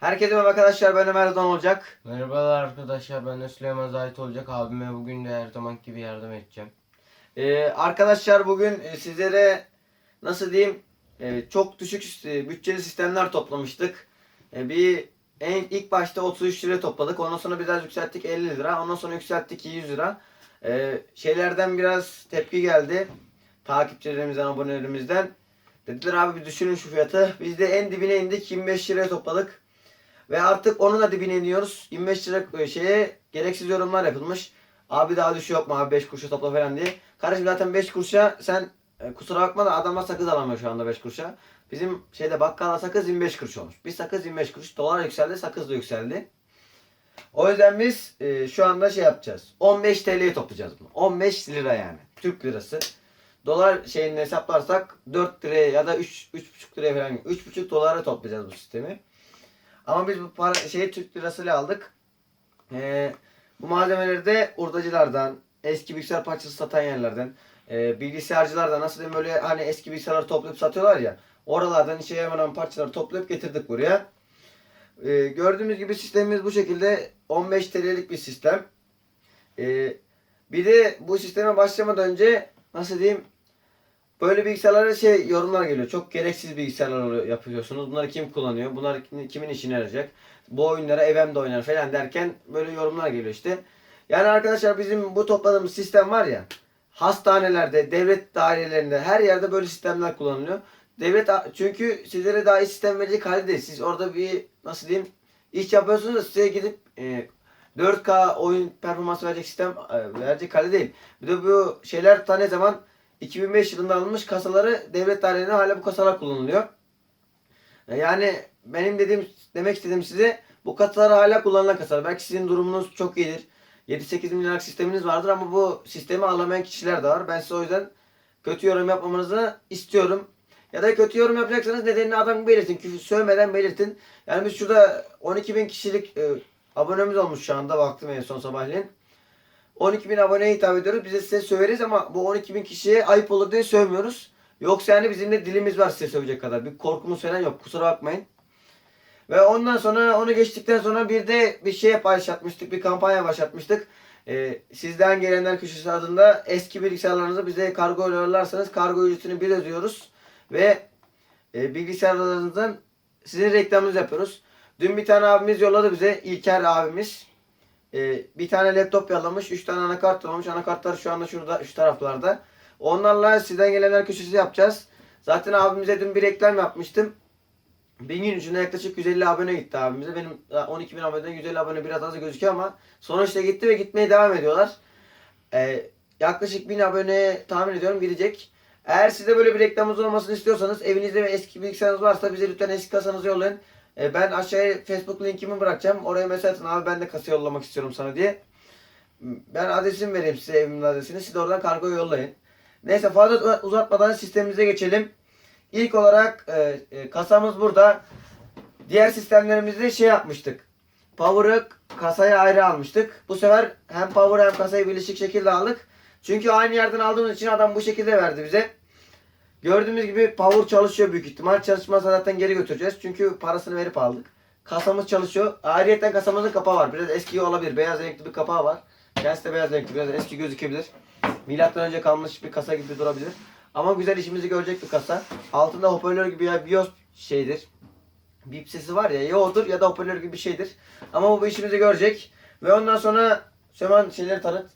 Herkese merhaba arkadaşlar ben Ömer Erdoğan olacak. Merhabalar arkadaşlar ben de Süleyman Zahit olacak abime bugün de her zaman gibi yardım edeceğim. Ee, arkadaşlar bugün e, sizlere nasıl diyeyim e, çok düşük e, bütçeli sistemler toplamıştık. E, bir en ilk başta 33 lira topladık. Ondan sonra biraz yükselttik 50 lira. Ondan sonra yükselttik 100 lira. E, şeylerden biraz tepki geldi. Takipçilerimizden, abonelerimizden. Dediler abi bir düşünün şu fiyatı. Biz de en dibine indik 25 liraya topladık. Ve artık onun da dibine iniyoruz. 25 lira e, şeye gereksiz yorumlar yapılmış. Abi daha düşüyor yok mu abi 5 kuruşa topla falan diye. Kardeşim zaten 5 kuruşa sen e, kusura bakma da adamlar sakız alamıyor şu anda 5 kuruşa. Bizim şeyde bakkala sakız 25 kuruş olmuş. Bir sakız 25 kuruş. Dolar yükseldi sakız da yükseldi. O yüzden biz e, şu anda şey yapacağız. 15 TL'ye toplayacağız bunu. 15 lira yani. Türk lirası. Dolar şeyini hesaplarsak 4 liraya ya da 3 3,5 liraya falan 3,5 dolara toplayacağız bu sistemi. Ama biz bu para şeyi Türk lirasıyla aldık. Ee, bu malzemeleri de hurdacılardan, eski bilgisayar parçası satan yerlerden, e, bilgisayarcılardan nasıl diyeyim böyle hani eski bilgisayarları toplayıp satıyorlar ya. Oralardan işe yaramayan parçaları toplayıp getirdik buraya. Ee, gördüğümüz gibi sistemimiz bu şekilde 15 TL'lik bir sistem. Ee, bir de bu sisteme başlamadan önce nasıl diyeyim Böyle bilgisayarlara şey yorumlar geliyor. Çok gereksiz bilgisayarlar yapıyorsunuz. Bunları kim kullanıyor? Bunlar kimin işine yarayacak? Bu oyunlara evem de oynar falan derken böyle yorumlar geliyor işte. Yani arkadaşlar bizim bu topladığımız sistem var ya hastanelerde, devlet dairelerinde her yerde böyle sistemler kullanılıyor. Devlet çünkü sizlere daha iyi sistem verecek halde değil. Siz orada bir nasıl diyeyim iş yapıyorsunuz da size gidip e, 4K oyun performansı verecek sistem e, verecek halde değil. Bir de bu şeyler ta ne zaman 2005 yılında alınmış kasaları devlet dairelerinde hala bu kasalar kullanılıyor. E, Yani benim dediğim demek istediğim size bu kasalar hala kullanılan kasalar. Belki sizin durumunuz çok iyidir. 7-8 milyarlık sisteminiz vardır ama bu sistemi alamayan kişiler de var. Ben size o yüzden kötü yorum yapmamanızı istiyorum. Ya da kötü yorum yapacaksanız nedenini adam belirtin. Küfür sövmeden belirtin. Yani biz şurada 12 bin kişilik e, abonemiz olmuş şu anda baktım en son sabahleyin. 12 bin aboneye hitap ediyoruz. Biz de size söveriz ama bu 12 bin kişiye ayıp olur diye sövmüyoruz. Yoksa yani bizim de dilimiz var size sövecek kadar. Bir korkumuz falan yok. Kusura bakmayın. Ve ondan sonra onu geçtikten sonra bir de bir şey başlatmıştık. Bir kampanya başlatmıştık. Ee, sizden gelenler köşesi adında eski bilgisayarlarınızı bize kargo yollarsanız kargo ücretini biz ödüyoruz. Ve e, bilgisayarlarınızdan sizin reklamınızı yapıyoruz. Dün bir tane abimiz yolladı bize. İlker abimiz. Ee, bir tane laptop yollamış. 3 tane anakart yollamış. Anakartlar şu anda şurada şu taraflarda. Onlarla sizden gelenler köşesi yapacağız. Zaten abimize dün bir reklam yapmıştım. Bir gün içinde yaklaşık 150 abone gitti abimize. Benim 12 bin aboneden 150 abone biraz az gözüküyor ama sonuçta gitti ve gitmeye devam ediyorlar. Ee, yaklaşık 1000 abone tahmin ediyorum gidecek. Eğer sizde böyle bir reklamınız olmasını istiyorsanız evinizde ve eski bilgisayarınız varsa bize lütfen eski kasanızı yollayın. Ee, ben aşağıya Facebook linkimi bırakacağım. Oraya mesaj atın abi ben de kasa yollamak istiyorum sana diye. Ben adresimi vereyim size evimin adresini. Siz de oradan kargo yollayın. Neyse fazla uzatmadan sistemimize geçelim. İlk olarak e, e, kasamız burada. Diğer sistemlerimizde şey yapmıştık. Power'ı kasaya ayrı almıştık. Bu sefer hem power hem kasayı birleşik şekilde aldık. Çünkü aynı yerden aldığımız için adam bu şekilde verdi bize. Gördüğümüz gibi power çalışıyor büyük ihtimal. Çalışmazsa zaten geri götüreceğiz. Çünkü parasını verip aldık. Kasamız çalışıyor. Ayrıyeten kasamızın kapağı var. Biraz eski olabilir. Beyaz renkli bir kapağı var. Kendisi de beyaz renkli. Biraz eski gözükebilir. Milattan önce kalmış bir kasa gibi durabilir. Ama güzel işimizi görecek bir kasa. Altında hoparlör gibi ya BIOS şeydir. Bip sesi var ya ya odur ya da hoparlör gibi bir şeydir. Ama bu işimizi görecek. Ve ondan sonra Sömen şeyleri tanıt.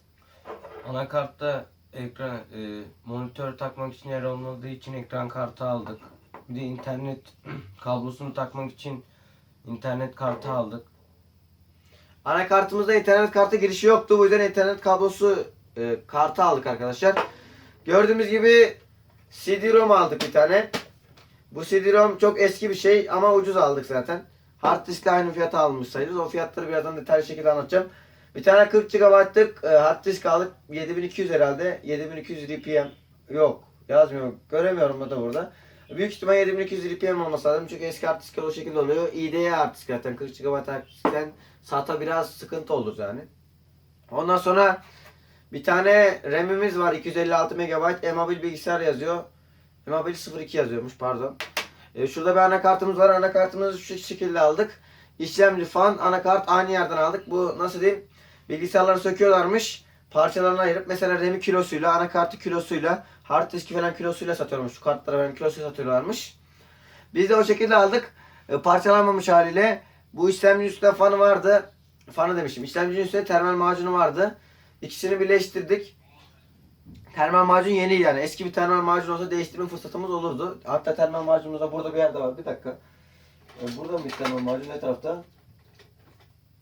Anakartta ekran e, monitör takmak için yer olmadığı için ekran kartı aldık. Bir de internet kablosunu takmak için internet kartı aldık. Anakartımızda internet kartı girişi yoktu. Bu yüzden internet kablosu e, kartı aldık arkadaşlar. Gördüğümüz gibi CD-ROM aldık bir tane. Bu CD-ROM çok eski bir şey ama ucuz aldık zaten. Hard diskle aynı fiyata almış sayılır. O fiyatları birazdan detaylı şekilde anlatacağım. Bir tane 40 GB'lık e, hard disk aldık. 7200 herhalde. 7200 RPM. Yok. Yazmıyor. Göremiyorum da burada. Büyük ihtimal 7200 RPM olması lazım. Çünkü eski hard diskler o şekilde oluyor. IDE hard disk zaten. 40 GB hard diskten SATA biraz sıkıntı olur yani. Ondan sonra bir tane RAM'imiz var 256 MB. E-mobil bilgisayar yazıyor. E-mobil 02 yazıyormuş pardon. E, şurada bir anakartımız var. Anakartımızı şu şekilde aldık. işlemci, fan, anakart aynı yerden aldık. Bu nasıl diyeyim? Bilgisayarları söküyorlarmış. Parçalarını ayırıp mesela RAM'i kilosuyla, anakartı kilosuyla, hard diski falan kilosuyla satıyormuş. Şu kartları falan kilosuyla satıyorlarmış. Biz de o şekilde aldık. E, parçalanmamış haliyle. Bu işlemcinin üstünde fanı vardı. Fanı demişim. İşlemcinin üstünde termal macunu vardı. İkisini birleştirdik. Termal macun yeni yani. Eski bir termal macun olsa değiştirme fırsatımız olurdu. Hatta termal macunumuz da burada bir yerde var. Bir dakika. E, Burada mı bir termal macun ne tarafta?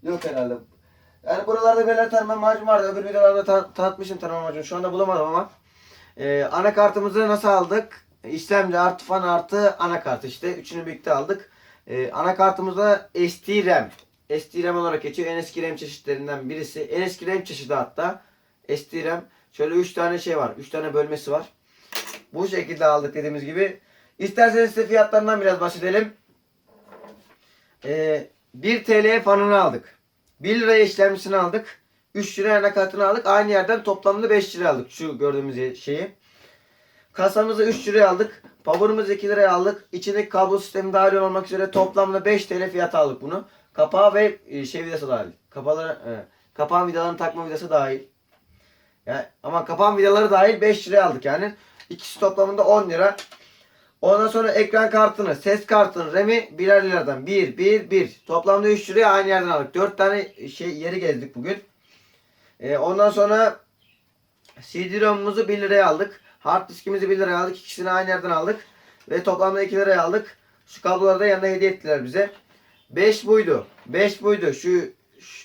Yok herhalde. Yani buralarda böyle termal macun vardı. Öbür videolarda ta- tanıtmışım termal macun. Şu anda bulamadım ama. E, anakartımızı nasıl aldık? İşlemci artı fan artı anakart işte. Üçünü birlikte aldık. E, anakartımızda SD RAM. SD RAM olarak geçiyor. En eski RAM çeşitlerinden birisi. En eski RAM çeşidi hatta. SD RAM. Şöyle 3 tane şey var. 3 tane bölmesi var. Bu şekilde aldık dediğimiz gibi. İsterseniz size fiyatlarından biraz bahsedelim. Ee, 1 TL'ye fanını aldık. 1 liraya işlemcisini aldık. 3 liraya anakartını aldık. Aynı yerden toplamda 5 liraya aldık. Şu gördüğümüz şeyi. Kasamızı 3 liraya aldık. Power'ımızı 2 liraya aldık. İçindeki kablo sistemi dahil olmak üzere toplamda 5 TL fiyata aldık bunu. Kapağı ve e, şey vidası dahil. Kapağı, e, kapağın vidalarını takma vidası dahil. Yani, ama kapan vidaları dahil 5 liraya aldık yani. İkisi toplamında 10 lira. Ondan sonra ekran kartını, ses kartını, RAM'i birer liradan. 1, 1, 1. Toplamda 3 liraya aynı yerden aldık. 4 tane şey yeri gezdik bugün. Ee, ondan sonra CD-ROM'umuzu 1 liraya aldık. Hard diskimizi 1 liraya aldık. İkisini aynı yerden aldık. Ve toplamda 2 liraya aldık. Şu kabloları da yanında hediye ettiler bize. 5 buydu. 5 buydu. Şu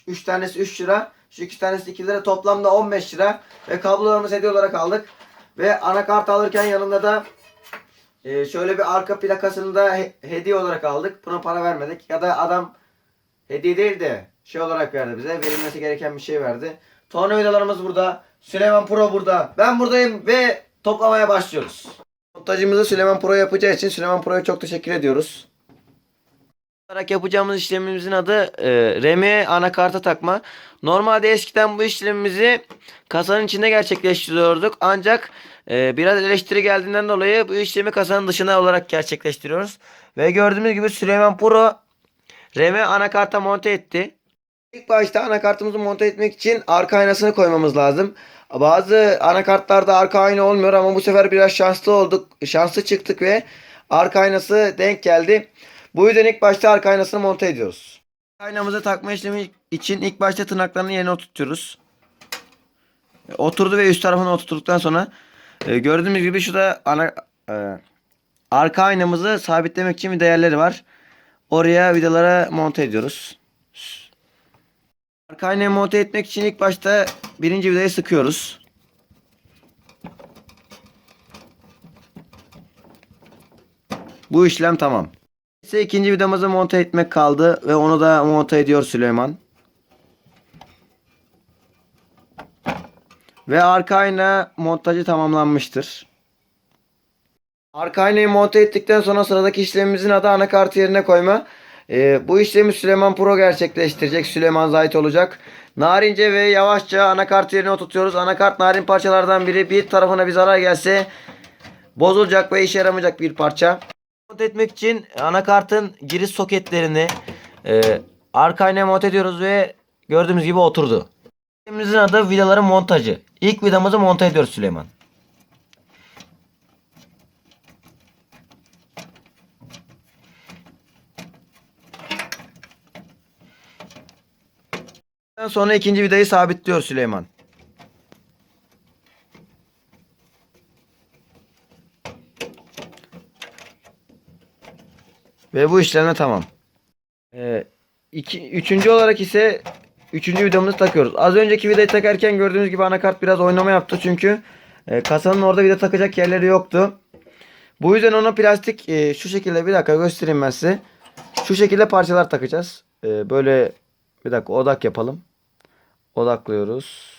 3 tanesi 3 lira. Şu 2 tanesi 2 lira. Toplamda 15 lira. Ve kablolarımızı hediye olarak aldık. Ve anakart alırken yanında da e, şöyle bir arka plakasını da he- hediye olarak aldık. Buna para vermedik. Ya da adam hediye değil de şey olarak verdi bize. Verilmesi gereken bir şey verdi. Tornavidalarımız burada. Süleyman Pro burada. Ben buradayım ve toplamaya başlıyoruz. Montajımızı Süleyman Pro yapacağı için Süleyman Pro'ya çok teşekkür ediyoruz olarak yapacağımız işlemimizin adı e, RAM'i anakarta takma. Normalde eskiden bu işlemimizi kasanın içinde gerçekleştiriyorduk. Ancak e, biraz eleştiri geldiğinden dolayı bu işlemi kasanın dışına olarak gerçekleştiriyoruz. Ve gördüğünüz gibi Süleyman Pro RAM'i anakarta monte etti. İlk başta anakartımızı monte etmek için arka aynasını koymamız lazım. Bazı anakartlarda arka ayna olmuyor ama bu sefer biraz şanslı olduk. Şanslı çıktık ve arka aynası denk geldi. Bu yüzden ilk başta arka aynasını monte ediyoruz. Aynamızı takma işlemi için ilk başta tırnaklarını yerine oturtuyoruz. Oturdu ve üst tarafını oturttuktan sonra e, gördüğünüz gibi şurada ana e, arka aynamızı sabitlemek için bir değerleri var. Oraya vidalara monte ediyoruz. Arka aynayı monte etmek için ilk başta birinci vidayı sıkıyoruz. Bu işlem tamam. İşte ikinci vidamızı monte etmek kaldı ve onu da monte ediyor Süleyman. Ve arka ayna montajı tamamlanmıştır. Arka aynayı monte ettikten sonra sıradaki işlemimizin adı anakartı yerine koyma. Ee, bu işlemi Süleyman Pro gerçekleştirecek. Süleyman Zahit olacak. Narince ve yavaşça anakart yerine oturtuyoruz. Anakart narin parçalardan biri. Bir tarafına bir zarar gelse bozulacak ve işe yaramayacak bir parça. Monte etmek için anakartın giriş soketlerini e, arka aynaya monte ediyoruz ve gördüğümüz gibi oturdu. Sistemimizin adı vidaların montajı. İlk vidamızı monte ediyoruz Süleyman. Sonra ikinci vidayı sabitliyor Süleyman. Ve bu işleme tamam. Ee, iki, üçüncü olarak ise üçüncü vidamızı takıyoruz. Az önceki vidayı takarken gördüğünüz gibi anakart biraz oynama yaptı çünkü e, kasanın orada vida takacak yerleri yoktu. Bu yüzden ona plastik e, şu şekilde bir dakika göstereyim ben size. Şu şekilde parçalar takacağız. E, böyle bir dakika odak yapalım. Odaklıyoruz.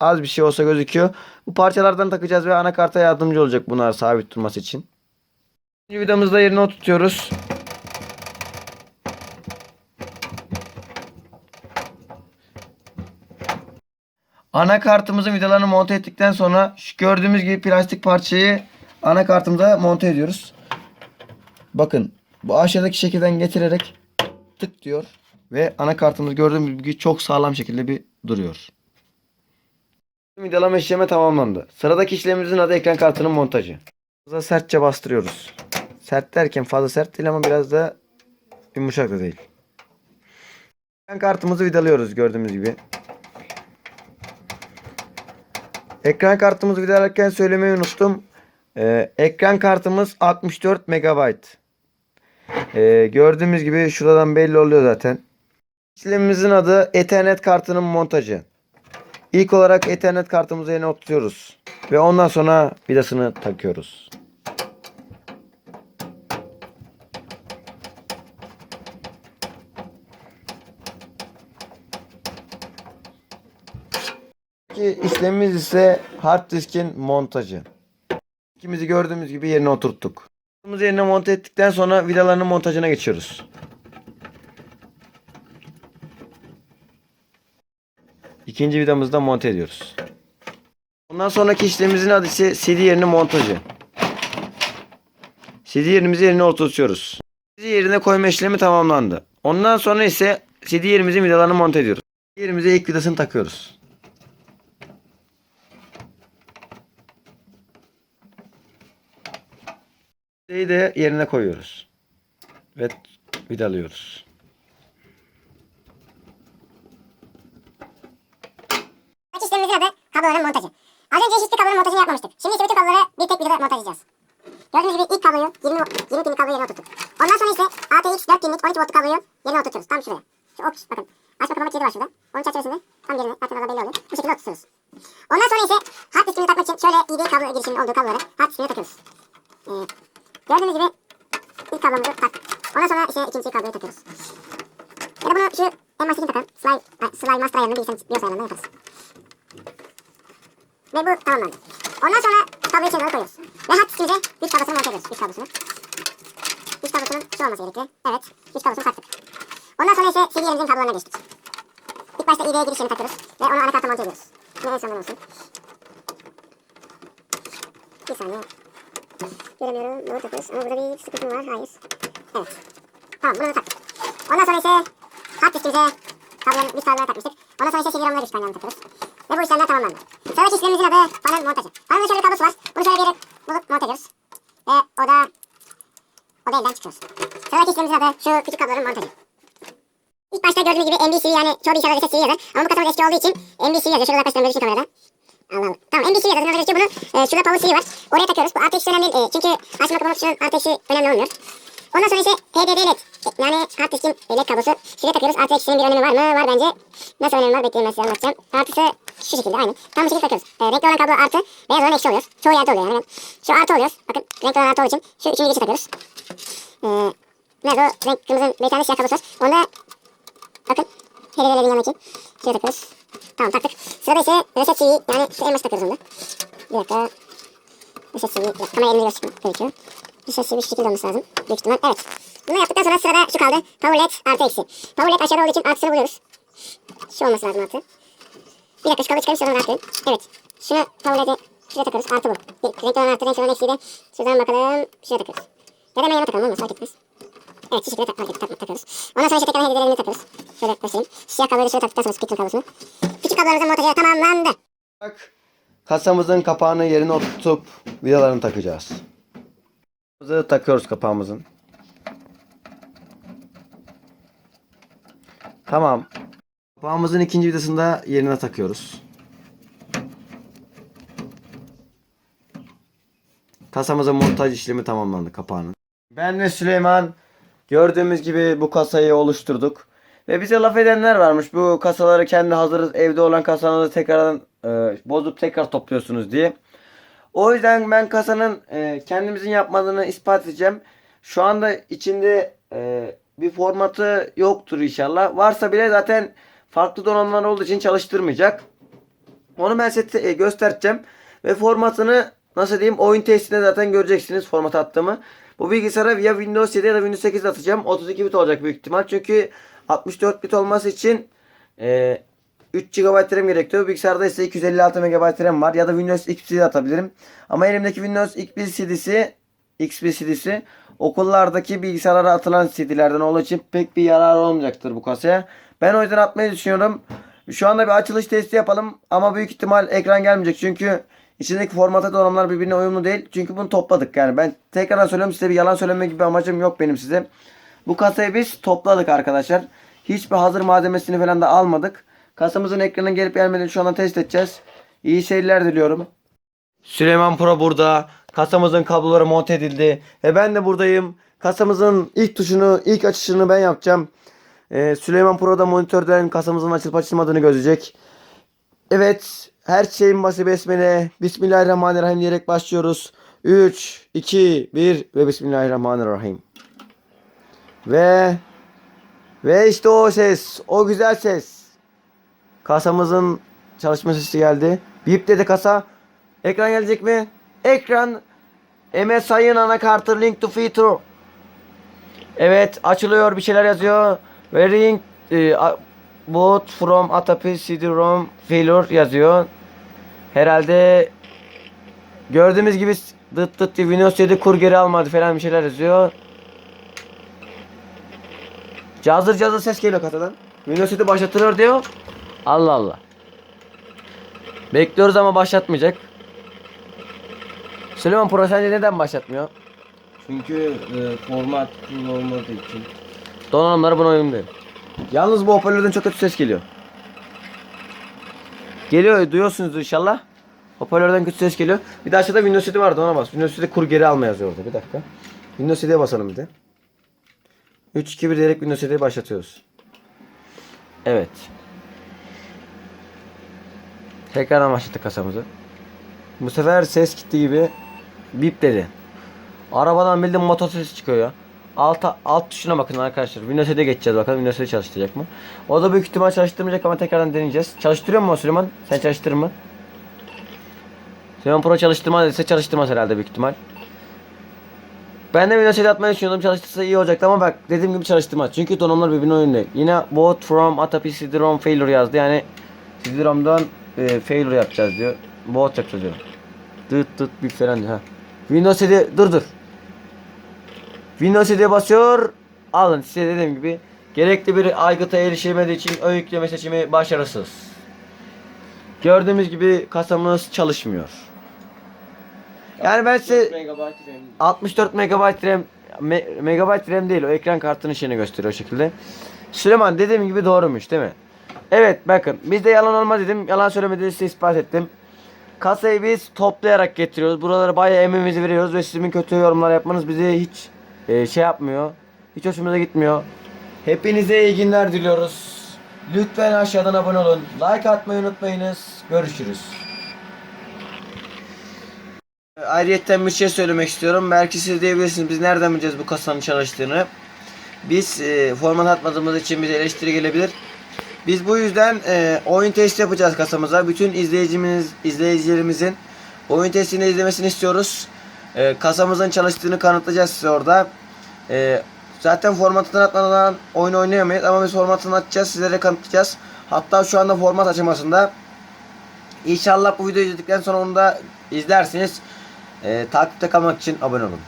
Az bir şey olsa gözüküyor. Bu parçalardan takacağız ve anakarta yardımcı olacak bunlar sabit durması için. İkinci vidamızı da yerine oturtuyoruz. Anakartımızın vidalarını monte ettikten sonra şu gördüğümüz gibi plastik parçayı anakartımıza monte ediyoruz. Bakın bu aşağıdaki şekilden getirerek tık diyor. Ve anakartımız gördüğümüz gibi çok sağlam şekilde bir duruyor. Vidalama işlemi tamamlandı. Sıradaki işlemimizin adı ekran kartının montajı. Sertçe bastırıyoruz. Sert derken fazla sert değil ama biraz da yumuşak da değil. Ekran kartımızı vidalıyoruz gördüğümüz gibi. Ekran kartımızı vidalarken söylemeyi unuttum. Ee, ekran kartımız 64 MB. Ee, gördüğümüz gibi şuradan belli oluyor zaten. İşlemimizin adı Ethernet kartının montajı. İlk olarak Ethernet kartımızı yerine oturtuyoruz. Ve ondan sonra vidasını takıyoruz. İki işlemimiz ise hard diskin montajı. İkimizi gördüğümüz gibi yerine oturttuk. Kartımızı yerine monte ettikten sonra vidalarının montajına geçiyoruz. İkinci vidamızı da monte ediyoruz. Ondan sonraki işlemimizin adı ise CD yerine montajı. CD yerimizi yerine oturtuyoruz. CD yerine koyma işlemi tamamlandı. Ondan sonra ise CD yerimizin vidalarını monte ediyoruz. Yerimize ilk vidasını takıyoruz. Vidayı de yerine koyuyoruz. Ve vidalıyoruz. Sonraki işlemimizin adı kabloların montajı. Az önce eşitli kabloların montajını yapmamıştık. Şimdi ise bütün kabloları bir tek videoda montaj edeceğiz. Gördüğünüz gibi ilk kabloyu 20, 20 pinlik kabloyu yerine oturttuk. Ondan sonra ise ATX 4 pinlik 12 voltlu kabloyu yerine oturtuyoruz. Tam şuraya. Şu ok bakın. Açma kapama kilidi var şurada. Onun çerçevesinde tam yerine zaten orada belli oluyor. Bu şekilde oturtuyoruz. Ondan sonra ise hard diskini takmak için şöyle iyi bir kablo girişinin olduğu kabloları hard diskine takıyoruz. Ee, gördüğünüz gibi ilk kablomuzu taktık. Ondan sonra ise ikinci kabloyu takıyoruz. Ya da bunu şu en baştakini takalım. Slide, ay, bilgisayarın BIOS ayarlarından yaparız. Ve bu tamamlandı. Ondan sonra kabloyu içeri doğru koyuyoruz. Ve hat diskimize güç kablosunu monte ediyoruz. Güç kablosunu. Güç kablosunun şu olması gerekli. Evet. Güç kablosunu taktık. Ondan sonra ise CD yerimizin kablolarına geçtik. İlk başta ID'ye girişini takıyoruz. Ve onu anakarta monte ediyoruz. Yine en sondan olsun. Bir saniye. Göremiyorum. Bunu takıyoruz. Ama burada bir sıkıntı var? Hayır. Evet. Tamam bunu da taktık. Ondan sonra ise hard diskimize kablonun güç kablolarına takmıştık. Ondan sonra ise CD ROM'una güç kaynağını takıyoruz. Ve bu işlemler tamamlandı. Sıradaki işlemimizin adı panel montajı. Panelin şöyle bir kablosu var. Bunu şöyle bir yere bulup monte ediyoruz. Ve o da o da elden çıkıyoruz. Sıradaki işlemimizin adı şu küçük kabloların montajı. İlk başta gördüğünüz gibi MBC yani çoğu bilgisayarda ses yazar. Ama bu kasamız eski olduğu için MBC yazıyor. Şurada yaklaştırın böyle şu kameradan. Allah Allah. Tamam MBC yazıyor. Biraz önce bunu e, şurada power CV var. Oraya takıyoruz. Bu artı eksi önemli değil. E, çünkü açma kapama tuşunun artı eksi önemli olmuyor. Ondan sonra ise HDD LED. Yani hard diskin LED kablosu. Şuraya takıyoruz. Artı eksinin bir önemi var mı? Var bence. Nasıl önemi var? Bekleyin ben size anlatacağım. Artısı şu şekilde aynı. Tam bu şekilde takıyoruz. E, renkli olan kablo artı. Beyaz olan eksi oluyor. Çoğu yerde oluyor yani. Şu artı oluyor. Bakın renkli olan artı olduğu için şu üçüncü geçe takıyoruz. E, nerede o renk kırmızı bir tane siyah kablosu var. Onda bakın HDD'lerin yanına için. Şuraya takıyoruz. Tamam taktık. Sırada ise reset CV yani şu en başa takıyoruz onu da. Bir dakika. Reset CV. Kamera elini göstermek gerekiyor. Reset CV şu şekilde olması lazım. Büyük ihtimal. Evet. Bunu yaptıktan sonra sırada şu kaldı. Power LED artı eksi. Power LED aşağıda olduğu için artısını buluyoruz. Şu olması lazım artı. Bir dakika şu kablo çıkarayım şuradan. Evet. Şunu Power LED'i şuraya takıyoruz. Artı bu. Bir- Renkli olan artı renk olan eksiği de şuradan bakalım. Şuraya takıyoruz. Ya da hemen yana takalım olmaz fark etmez. Evet şu şekilde tak tak tak takıyoruz. Ondan sonra işte tekrar hediyelerimizi takıyoruz. Şöyle göstereyim. Siyah kabloyu şuraya taktıktan sonra speaker kablosunu. Küçük kablolarımızın montajı tamamlandı. Bak, Kasamızın kapağını yerine oturtup vidalarını takacağız. Vidalarımızı takıyoruz kapağımızın. Tamam. Kapağımızın ikinci vidasını da yerine takıyoruz. Kasamızın montaj işlemi tamamlandı kapağının. Ben ve Süleyman gördüğümüz gibi bu kasayı oluşturduk. Ve bize laf edenler varmış. Bu kasaları kendi hazır evde olan kasaları tekrardan e, bozup tekrar topluyorsunuz diye. O yüzden ben kasanın e, kendimizin yapmadığını ispat edeceğim. Şu anda içinde e, bir formatı yoktur inşallah. Varsa bile zaten farklı donanımlar olduğu için çalıştırmayacak. Onu ben size e, göstereceğim. Ve formatını nasıl diyeyim oyun testinde zaten göreceksiniz format attığımı. Bu bilgisayara ya Windows 7 ya da Windows 8 atacağım. 32 bit olacak büyük ihtimal. Çünkü 64 bit olması için e, 3 GB RAM gerekiyor. Bu bilgisayarda ise 256 MB RAM var. Ya da Windows XP de atabilirim. Ama elimdeki Windows XP CD'si XP CD'si okullardaki bilgisayarlara atılan CD'lerden olduğu için pek bir yararı olmayacaktır bu kasaya. Ben o yüzden atmayı düşünüyorum. Şu anda bir açılış testi yapalım ama büyük ihtimal ekran gelmeyecek çünkü içindeki formatı donanımlar birbirine uyumlu değil. Çünkü bunu topladık yani ben tekrardan söylüyorum size bir yalan söyleme gibi amacım yok benim size. Bu kasayı biz topladık arkadaşlar. Hiçbir hazır malzemesini falan da almadık. Kasamızın ekranı gelip gelmediğini şu anda test edeceğiz. İyi seyirler diliyorum. Süleyman Pro burada. Kasamızın kabloları monte edildi. Ve ben de buradayım. Kasamızın ilk tuşunu, ilk açışını ben yapacağım. Ee, Süleyman Pro'da monitörden kasamızın açılıp açılmadığını gözecek. Evet. Her şeyin başı besmele. Bismillahirrahmanirrahim diyerek başlıyoruz. 3, 2, 1 ve Bismillahirrahmanirrahim. Ve ve işte o ses. O güzel ses. Kasamızın çalışma sesi geldi. Bip dedi kasa. Ekran gelecek mi? Ekran MSI'ın anakartı link to feature. Evet açılıyor bir şeyler yazıyor. Varying e, boot from Atapi CD-ROM failure yazıyor. Herhalde gördüğümüz gibi dıt dıt diye Windows 7 kur geri almadı falan bir şeyler yazıyor. Cazır cazır ses geliyor kasadan. Windows 7 başlatılıyor diyor. Allah Allah. Bekliyoruz ama başlatmayacak. Süleyman Pro sence neden başlatmıyor? Çünkü e, format full olmadığı için. Donanımları buna uyumlu değil. Yalnız bu hoparlörden çok kötü ses geliyor. Geliyor duyuyorsunuz inşallah. Hoparlörden kötü ses geliyor. Bir de aşağıda Windows 7 vardı ona bas. Windows 7 kur geri alma yazıyor orada. Bir dakika. Windows 7'ye basalım bir de. 3 2 1 diyerek Windows 7'yi başlatıyoruz. Evet. Tekrardan başlattık kasamızı. Bu sefer ses gitti gibi bip dedi. Arabadan bildiğin motor sesi çıkıyor ya. Alt, alt tuşuna bakın arkadaşlar. Windows 7'ye geçeceğiz bakalım Windows 7 çalıştıracak mı? O da büyük ihtimal çalıştırmayacak ama tekrardan deneyeceğiz. Çalıştırıyor mu Süleyman? Sen çalıştırır mı? Süleyman Pro çalıştırmaz dediyse çalıştırmaz herhalde büyük ihtimal. Ben de Windows 7 atmayı düşünüyordum. Çalıştırsa iyi olacaktı ama bak dediğim gibi çalıştırmaz. Çünkü donanımlar birbirine uyumlu. Yine boot from Atapi CD-ROM failure yazdı. Yani CD-ROM'dan e, failure yapacağız diyor. Boot yapacağız diyor. Dıt dıt bir falan diyor. Ha. Windows 7 dur dur. Windows 7'ye basıyor. Alın size dediğim gibi gerekli bir aygıta erişemediği için ön yükleme seçimi başarısız. Gördüğümüz gibi kasamız çalışmıyor. Yani ben size 4 MB RAM 64 MB RAM me, megabayt RAM değil o ekran kartının şeyini gösteriyor o şekilde. Süleyman dediğim gibi doğruymuş değil mi? Evet bakın bizde yalan olmaz dedim. Yalan söylemediğinizi size ispat ettim. Kasayı biz toplayarak getiriyoruz. Buralara bayağı emeğimizi veriyoruz ve sizin kötü yorumlar yapmanız bizi hiç e, şey yapmıyor. Hiç hoşumuza gitmiyor. Hepinize iyi günler diliyoruz. Lütfen aşağıdan abone olun. Like atmayı unutmayınız. Görüşürüz. Ayrıyeten bir şey söylemek istiyorum. Belki siz diyebilirsiniz biz nereden bileceğiz bu kasanın çalıştığını. Biz e, format atmadığımız için bize eleştiri gelebilir. Biz bu yüzden e, oyun testi yapacağız kasamıza. Bütün izleyicimiz, izleyicilerimizin oyun testini izlemesini istiyoruz. E, kasamızın çalıştığını kanıtlayacağız size orada. E, zaten formatını atmadan oyun oynayamayız ama biz formatını açacağız sizlere kanıtlayacağız. Hatta şu anda format aşamasında. İnşallah bu videoyu izledikten sonra onu da izlersiniz. E, takipte kalmak için abone olun.